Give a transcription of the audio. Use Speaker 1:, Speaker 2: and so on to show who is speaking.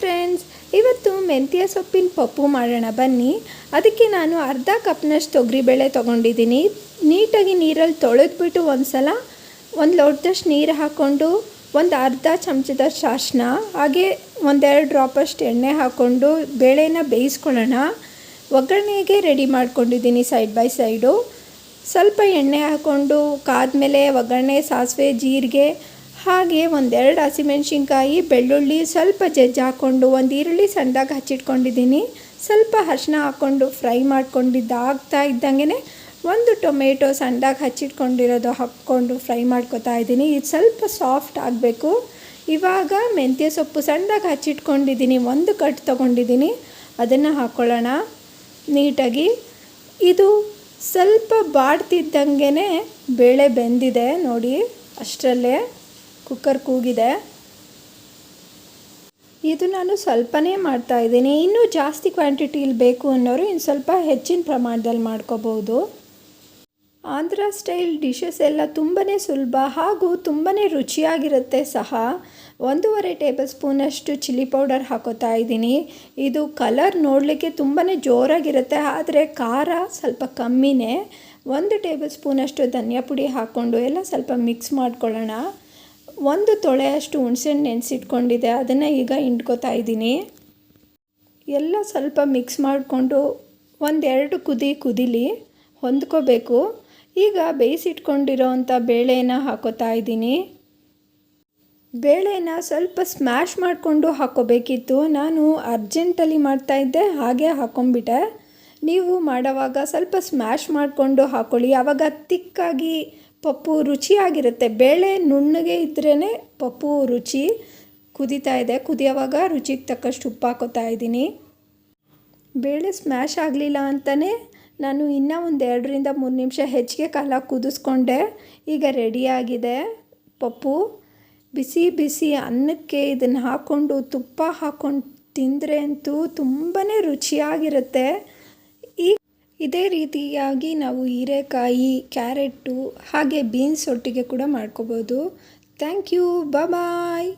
Speaker 1: Friends ಇವತ್ತು ಮೆಂತ್ಯ ಸೊಪ್ಪಿನ ಪಪ್ಪು ಮಾಡೋಣ, ಬನ್ನಿ. ಅದಕ್ಕೆ ನಾನು ಅರ್ಧ ಕಪ್ನಷ್ಟು ತೊಗರಿಬೇಳೆ ತೊಗೊಂಡಿದ್ದೀನಿ. ನೀಟಾಗಿ ನೀರಲ್ಲಿ ತೊಳೆದ್ಬಿಟ್ಟು ಒಂದು ಸಲ ಒಂದು ಲೋಟದಷ್ಟು ನೀರು ಹಾಕ್ಕೊಂಡು ಒಂದು ಅರ್ಧ ಚಮಚದ ಶಾಸನ, ಹಾಗೆ ಒಂದೆರಡು ಡ್ರಾಪಷ್ಟು ಎಣ್ಣೆ ಹಾಕ್ಕೊಂಡು ಬೇಳೆನ ಬೇಯಿಸ್ಕೊಳ್ಳೋಣ. ಒಗ್ಗರಣೆಗೆ ರೆಡಿ ಮಾಡ್ಕೊಂಡಿದ್ದೀನಿ ಸೈಡ್ ಬೈ ಸೈಡು. ಸ್ವಲ್ಪ ಎಣ್ಣೆ ಹಾಕ್ಕೊಂಡು ಕಾದ್ಮೇಲೆ ಒಗ್ಗರಣೆ, ಸಾಸಿವೆ, ಜೀರಿಗೆ ಹಾಗೆ ಒಂದೆರಡು ಹಸಿಮೆಣ್ಸಿನ್ಕಾಯಿ ಬೆಳ್ಳುಳ್ಳಿ ಸ್ವಲ್ಪ ಜಜ್ಜಿ ಹಾಕ್ಕೊಂಡು ಒಂದು ಈರುಳ್ಳಿ ಸಣ್ಣದಾಗಿ ಹಚ್ಚಿಟ್ಕೊಂಡಿದ್ದೀನಿ. ಸ್ವಲ್ಪ ಅರ್ಶಿನ ಹಾಕ್ಕೊಂಡು ಫ್ರೈ ಮಾಡ್ಕೊಂಡಿದ್ದಾಗ್ತಾ ಇದ್ದಂಗೆ ಒಂದು ಟೊಮೆಟೊ ಸಣ್ಣದಾಗಿ ಹಚ್ಚಿಟ್ಕೊಂಡಿರೋದು ಹಾಕ್ಕೊಂಡು ಫ್ರೈ ಮಾಡ್ಕೊತಾ ಇದ್ದೀನಿ. ಇದು ಸ್ವಲ್ಪ ಸಾಫ್ಟ್ ಆಗಬೇಕು. ಇವಾಗ ಮೆಂತ್ಯ ಸೊಪ್ಪು ಸಣ್ಣದಾಗಿ ಹಚ್ಚಿಟ್ಕೊಂಡಿದ್ದೀನಿ. ಒಂದು ಕಟ್ ತೊಗೊಂಡಿದ್ದೀನಿ. ಅದನ್ನು ಹಾಕ್ಕೊಳ್ಳೋಣ ನೀಟಾಗಿ. ಇದು ಸ್ವಲ್ಪ ಬಾಡ್ತಿದ್ದಂಗೆ ಬೇಳೆ ಬೆಂದಿದೆ ನೋಡಿ ಅಷ್ಟರಲ್ಲೇ. ಕುಕ್ಕರ್ ಕೂಗಿದೆ. ಇದು ನಾನು ಸ್ವಲ್ಪನೇ ಮಾಡ್ತಾ ಇದ್ದೀನಿ. ಇನ್ನೂ ಜಾಸ್ತಿ ಕ್ವಾಂಟಿಟಿಲಿ ಬೇಕು ಅನ್ನೋರು ಇನ್ನು ಸ್ವಲ್ಪ ಹೆಚ್ಚಿನ ಪ್ರಮಾಣದಲ್ಲಿ ಮಾಡ್ಕೋಬೋದು. ಆಂಧ್ರ ಸ್ಟೈಲ್ ಡಿಶಸ್ ಎಲ್ಲ ತುಂಬಾ ಸುಲಭ ಹಾಗೂ ತುಂಬಾ ರುಚಿಯಾಗಿರುತ್ತೆ ಸಹ. ಒಂದೂವರೆ ಟೇಬಲ್ ಸ್ಪೂನಷ್ಟು ಚಿಲ್ಲಿ ಪೌಡರ್ ಹಾಕೋತಾ ಇದ್ದೀನಿ. ಇದು ಕಲರ್ ನೋಡಲಿಕ್ಕೆ ತುಂಬಾ ಜೋರಾಗಿರುತ್ತೆ, ಆದರೆ ಖಾರ ಸ್ವಲ್ಪ ಕಮ್ಮಿನೇ. ಒಂದು ಟೇಬಲ್ ಸ್ಪೂನಷ್ಟು ಧನಿಯಾ ಪುಡಿ ಹಾಕ್ಕೊಂಡು ಎಲ್ಲ ಸ್ವಲ್ಪ ಮಿಕ್ಸ್ ಮಾಡ್ಕೊಳ್ಳೋಣ. ಒಂದು ತೊಳೆಯಷ್ಟು ಹುಣಸೆಹಣ್ಣು ನೆನೆಸಿಟ್ಕೊಂಡಿದೆ ಅದನ್ನು ಈಗ ಹಿಂಡ್ಕೋತಾ ಇದ್ದೀನಿ. ಎಲ್ಲ ಸ್ವಲ್ಪ ಮಿಕ್ಸ್ ಮಾಡಿಕೊಂಡು ಒಂದೆರಡು ಕುದಿ ಕುದಿಲಿ ಹೊಂದ್ಕೋಬೇಕು. ಈಗ ಬೇಯಿಸಿಟ್ಕೊಂಡಿರೋವಂಥ ಬೇಳೆನ ಹಾಕೋತಾ ಇದ್ದೀನಿ. ಬೇಳೆನ ಸ್ವಲ್ಪ ಸ್ಮ್ಯಾಶ್ ಮಾಡಿಕೊಂಡು ಹಾಕೋಬೇಕಿತ್ತು. ನಾನು ಅರ್ಜೆಂಟಲ್ಲಿ ಮಾಡ್ತಾಯಿದ್ದೆ ಹಾಗೆ ಹಾಕೊಂಬಿಟ್ಟೆ ನೀವು ಮಾಡೋವಾಗ ಸ್ವಲ್ಪ ಸ್ಮ್ಯಾಶ್ ಮಾಡಿಕೊಂಡು ಹಾಕೊಳ್ಳಿ. ಆವಾಗ ತಿಕ್ಕಾಗಿ ಪಪ್ಪು ರುಚಿಯಾಗಿರುತ್ತೆ. ಬೇಳೆ ನುಣ್ಣಗೆ ಇದ್ರೇ ಪಪ್ಪು ರುಚಿ ಕುದೀತಾ ಇದೆ. ಕುದಿಯೋವಾಗ ರುಚಿಗೆ ತಕ್ಕಷ್ಟು ಉಪ್ಪು ಹಾಕೋತಾ ಇದ್ದೀನಿ. ಬೇಳೆ ಸ್ಮ್ಯಾಶ್ ಆಗಲಿಲ್ಲ ಅಂತಲೇ ನಾನು ಇನ್ನೂ ಒಂದು ಎರಡರಿಂದ ಮೂರು ನಿಮಿಷ ಹೆಚ್ಚಿಗೆ ಕಾಲ ಕುದಿಸ್ಕೊಂಡೆ. ಈಗ ರೆಡಿಯಾಗಿದೆ ಪಪ್ಪು. ಬಿಸಿ ಬಿಸಿ ಅನ್ನಕ್ಕೆ ಇದನ್ನು ಹಾಕ್ಕೊಂಡು ತುಪ್ಪ ಹಾಕ್ಕೊಂಡು ತಿಂದರೆ ಅಂತೂ ತುಂಬಾ ರುಚಿಯಾಗಿರುತ್ತೆ. ಇದೇ ರೀತಿಯಾಗಿ ನಾವು ಹೀರೆಕಾಯಿ ಕ್ಯಾರೆಟು ಹಾಗೆ ಬೀನ್ಸ್ ಒಟ್ಟಿಗೆ ಕೂಡ ಮಾಡ್ಕೋಬೋದು. Thank you bye